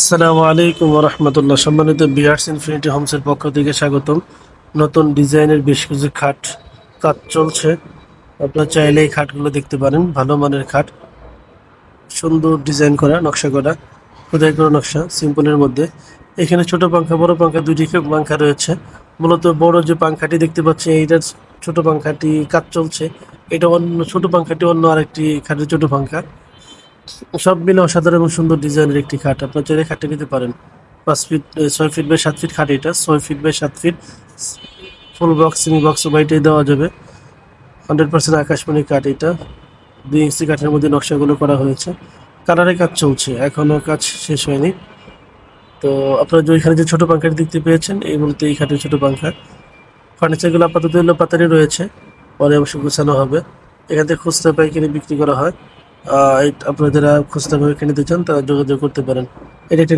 আসসালামু আলাইকুম রহমতুল্লাহ। সম্মানিত বিয়ার্স ইনফিনিটি হোমসের পক্ষ থেকে স্বাগতম। নতুন ডিজাইনের বেশ কিছু খাট, কাজ চলছে। আপনারা চাইলে এই খাটগুলো দেখতে পারেন, ভালো মানের খাট। সুন্দর ডিজাইন করা, নকশা করা, খোদাই করা নকশা, সিম্পলের মধ্যে। এখানে ছোট পাংখা, বড় পাংখা, দুইটি পাংখা রয়েছে। মূলত বড় যে পাংখাটি দেখতে পাচ্ছি এইটার ছোট পাংখাটি কাজ চলছে। এটা অন্য ছোট পাংখাটি অন্য আরেকটি খাটের ছোট পাংখা। সব মিলে অসাধারণ এবং সুন্দর ডিজাইনের একটি খাট। আপনার চাইলে খাটে নিতে পারেন। পাঁচ ফিট ছয় ফিট বাই সাত ফিট খাট এটা। ছয় ফিট বাই সাত feet. Full box semi box বাইটাই দেওয়া যাবে। হান্ড্রেড পার্সেন্ট আকাশমণি কাঠ এটা। দুই ইঞ্চি কাঠের মধ্যে নকশাগুলো করা হয়েছে। কালারের কাজ চলছে। এখনও কাজ শেষ হয়নি। তো আপনারা যে ওইখানে যে ছোটো পাঙ্খাটি দেখতে পেয়েছেন, এই মুহূর্তে এই খাটের ছোটো পাঙ্খা ফার্নিচারগুলো আপাতত এলো পাতারে রয়েছে। পরে অবশ্য গোছানো হবে। এখান থেকে খুচরা পাইকারি বিক্রি করা হয়। আপনারা যারা খুচরা ভাবে কিনতে চান তারা যোগাযোগ করতে পারেন। এটা একটা